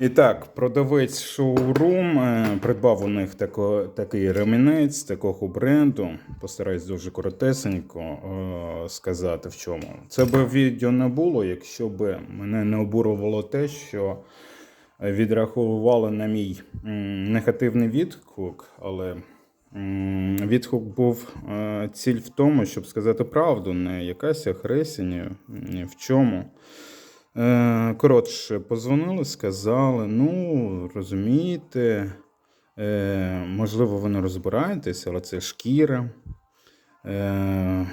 І так, продавець шоурум е, придбав у них тако, такий ремінець такого бренду. Постараюсь дуже коротесенько е, сказати в чому. Це би відео не було, якщо б мене не обурювало те, що відраховували на мій м, негативний відгук, але відгук був е, ціль в тому, щоб сказати правду, не якась агресія, ні в чому. Е, Коротше, позвонили, сказали: ну, розумієте, е, можливо, ви не розбираєтесь, але це шкіра. Е,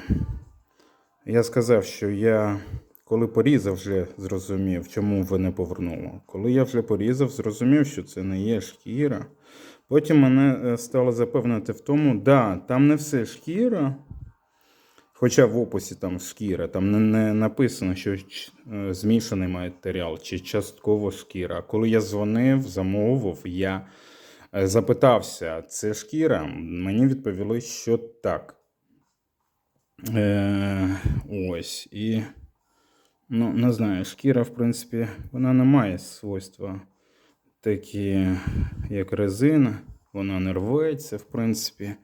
я сказав, що я, коли порізав, вже зрозумів, чому ви не повернули. Коли я вже порізав, зрозумів, що це не є шкіра. Потім мене стало запевнити в тому, да, там не все шкіра. Хоча в описі там шкіра, там не, не написано, що е, змішаний матеріал чи частково шкіра. Коли я дзвонив, замовив, я е, запитався, це шкіра, мені відповіли, що так. Е, ось. І, ну, не знаю, шкіра, в принципі, вона не має свойства такі, як резина, вона не рветься, в принципі.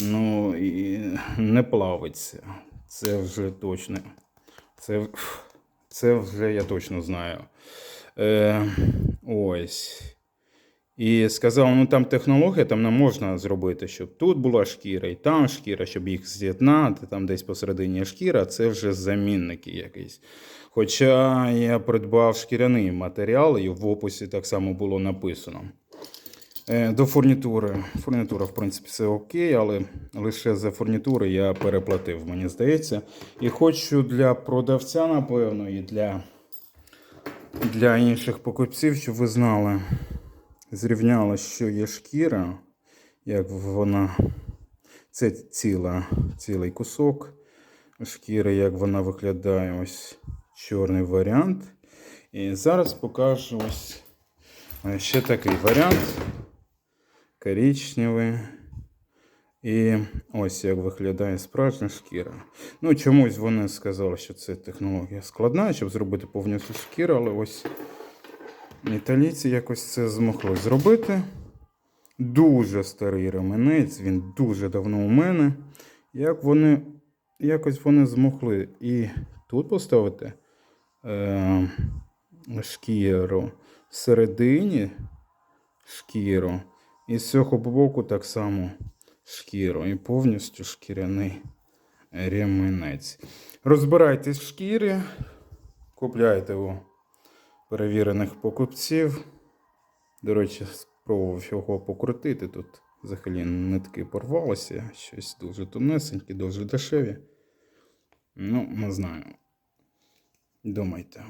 Ну і не плавиться. Це вже точно. Це, це вже я точно знаю. Е, ось. І сказав, ну там технологія, там не можна зробити, щоб тут була шкіра і там шкіра, щоб їх з'єднати, там десь посередині шкіра, це вже замінники якісь. Хоча я придбав шкіряний матеріал, і в описі так само було написано. Е, До фурнітури. Фурнітура, в принципі, все окей, але лише за фурнітури я переплатив, мені здається. І хочу для продавця, напевно, і для, для інших покупців, щоб ви знали, зрівняли, що є шкіра, як вона. Це ціла, цілий кусок шкіри, як вона виглядає. Ось чорний варіант. І зараз покажу ось е, ще такий варіант коричневий. І ось як виглядає справжня шкіра. Ну, чомусь вони сказали, що це технологія складна, щоб зробити повністю шкіру, але ось італійці якось це змогли зробити. Дуже старий ременець, він дуже давно у мене. Як вони, якось вони змогли і тут поставити е, шкіру всередині шкіру. І з цього боку так само шкіру. І повністю шкіряний ремінець. Розбирайтесь в шкірі, купляйте у перевірених покупців. До речі, спробував його покрутити. Тут взагалі нитки порвалися. Щось дуже тонесеньке, дуже дешеві. Ну, не знаю. Думайте.